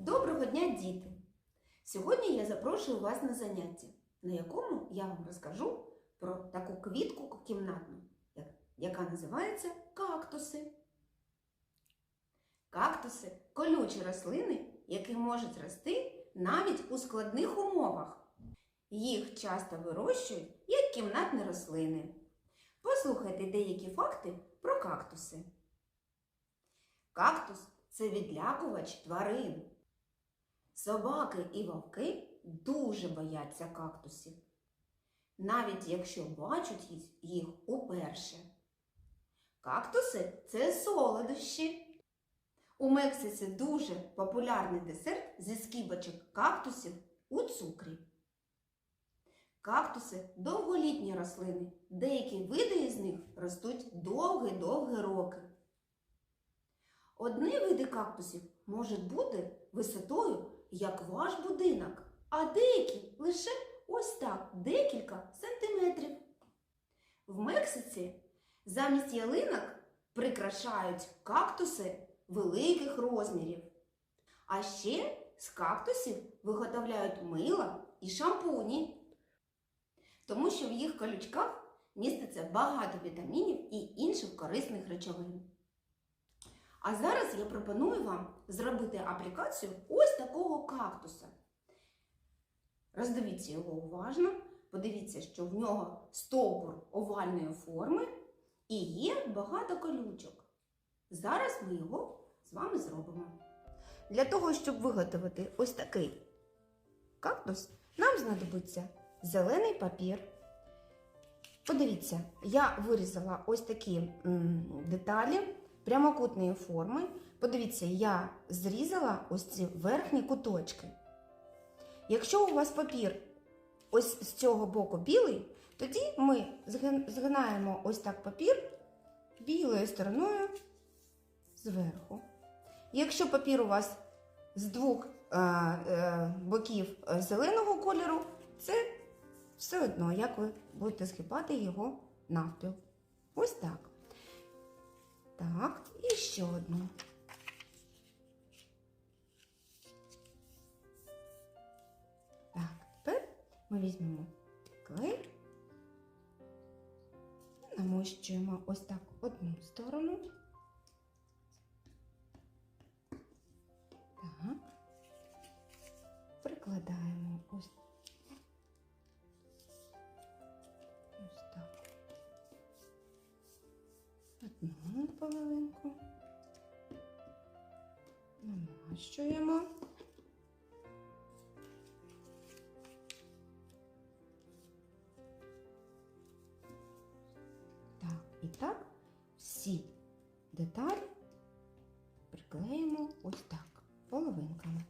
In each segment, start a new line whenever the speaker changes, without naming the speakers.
Доброго дня, діти! Сьогодні я запрошую вас на заняття, на якому я вам розкажу про таку квітку кімнатну, яка називається кактуси. Кактуси колючі рослини, які можуть рости навіть у складних умовах. Їх часто вирощують як кімнатні рослини. Послухайте деякі факти про кактуси. Кактус це відлякувач тварин. Собаки і вовки дуже бояться кактусів, навіть якщо бачать їх- уперше. Кактуси це солодощі. У Мексиці дуже популярний десерт зі скибочок кактусів у цукрі. Кактуси довголітні рослини. Деякі види із них ростуть довгі-довгі роки. Одні види кактусів можуть бути висотою, як ваш будинок, а деякі лише ось так, декілька сантиметрів. В Мексиці замість ялинок прикрашають кактуси великих розмірів. А ще з кактусів виготовляють мила і шампуні, тому що в їх колючках міститься багато вітамінів і інших корисних речовин. А зараз я пропоную вам зробити аплікацію ось такого кактуса. Роздивіться його уважно, подивіться, що в нього стовбур овальної форми і є багато колючок. Зараз ми його з вами зробимо. Для того, щоб виготовити ось такий кактус, нам знадобиться зелений папір. Подивіться, я вирізала ось такі деталі прямокутної форми. Подивіться, я зрізала ось ці верхні куточки. Якщо у вас папір ось з цього боку білий, тоді ми згинаємо ось так папір білою стороною зверху. Якщо папір у вас з двох е, е, боків е, зеленого кольору, це все одно, як ви будете згибати його навпіл. Ось так. Так, і ще одну. Так, тепер ми візьмемо клей намощуємо ось так одну сторону. Половинку. Намащуємо. Так, і так всі деталі приклеїмо ось так, половинками.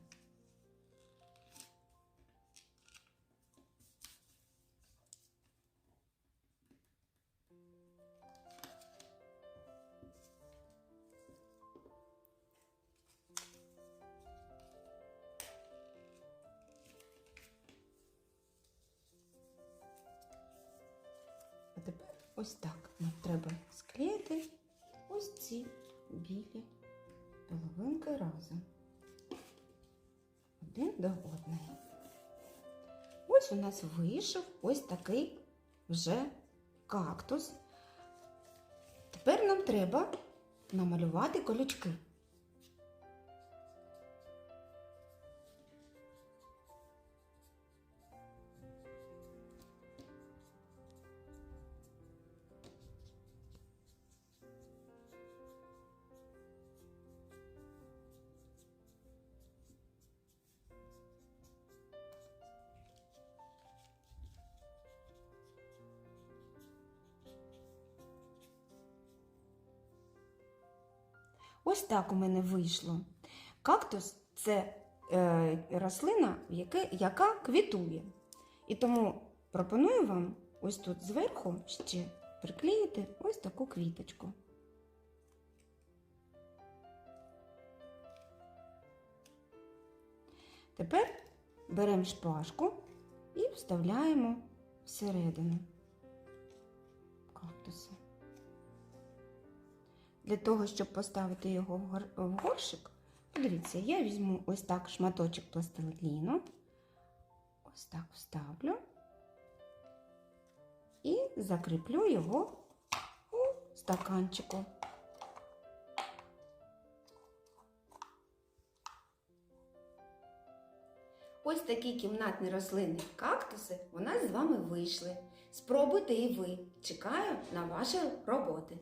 Ось так нам треба склеїти ось ці білі половинки разом. Один до одної. Ось у нас вийшов ось такий вже кактус. Тепер нам треба намалювати колючки. Ось так у мене вийшло. Кактус це е, рослина, яке, яка квітує. І тому пропоную вам ось тут зверху ще приклеїти ось таку квіточку. Тепер беремо шпажку і вставляємо всередину кактуса. Для того, щоб поставити його в гор- горшик, Подивіться, я візьму ось так шматочок пластиліну, ось так вставлю і закріплю його у стаканчику. Ось такі кімнатні рослини кактуси у нас з вами вийшли. Спробуйте і ви. Чекаю на ваші роботи.